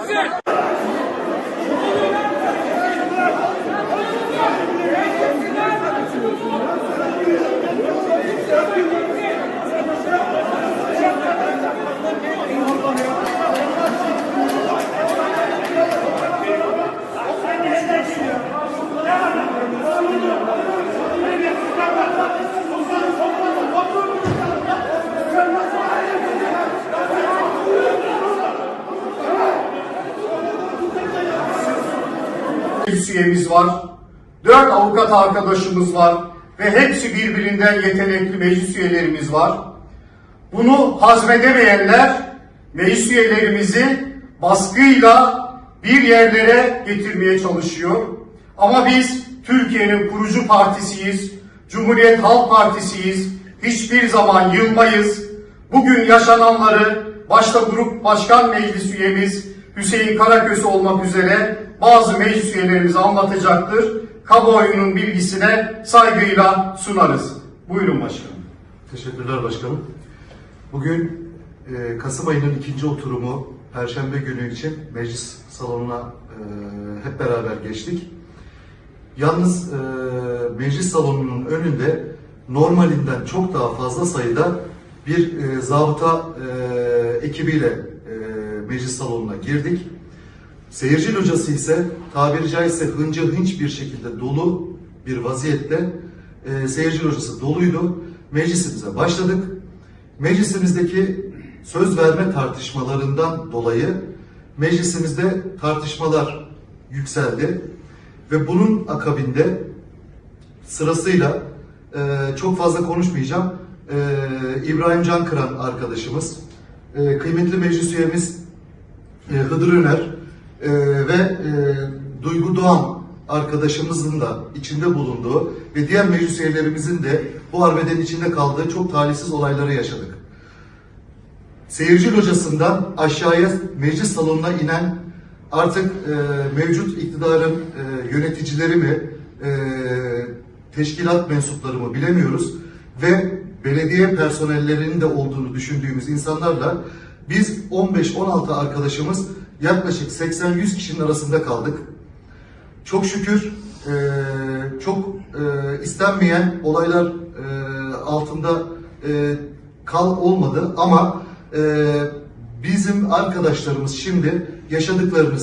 exit! Kimsin? meclis üyemiz var. Dört avukat arkadaşımız var. Ve hepsi birbirinden yetenekli meclis üyelerimiz var. Bunu hazmedemeyenler meclis üyelerimizi baskıyla bir yerlere getirmeye çalışıyor. Ama biz Türkiye'nin kurucu partisiyiz. Cumhuriyet Halk Partisiyiz. Hiçbir zaman yılmayız. Bugün yaşananları başta grup başkan meclis üyemiz Hüseyin Karaköse olmak üzere bazı meclis üyelerimiz anlatacaktır. Kamuoyunun bilgisine saygıyla sunarız. Buyurun başkanım. Teşekkürler başkanım. Bugün e, Kasım ayının ikinci oturumu Perşembe günü için meclis salonuna e, hep beraber geçtik. Yalnız e, meclis salonunun önünde normalinden çok daha fazla sayıda bir e, zabıta e, ekibiyle meclis salonuna girdik. Seyirci locası ise tabiri caizse hınca hınç bir şekilde dolu bir vaziyette e, seyirci locası doluydu. Meclisimize başladık. Meclisimizdeki söz verme tartışmalarından dolayı meclisimizde tartışmalar yükseldi ve bunun akabinde sırasıyla e, çok fazla konuşmayacağım. E, İbrahim Cankıran arkadaşımız, e, kıymetli meclis üyemiz e, Hıdır Öner e, ve e, Duygu Doğan arkadaşımızın da içinde bulunduğu ve diğer meclis üyelerimizin de bu arbedenin içinde kaldığı çok talihsiz olayları yaşadık. Seyirci locasından aşağıya meclis salonuna inen artık e, mevcut iktidarın e, yöneticileri mi, e, teşkilat mensupları mı bilemiyoruz ve belediye personellerinin de olduğunu düşündüğümüz insanlarla biz 15-16 arkadaşımız yaklaşık 80-100 kişinin arasında kaldık. Çok şükür e, çok e, istenmeyen olaylar e, altında e, kal olmadı ama e, bizim arkadaşlarımız şimdi yaşadıklarını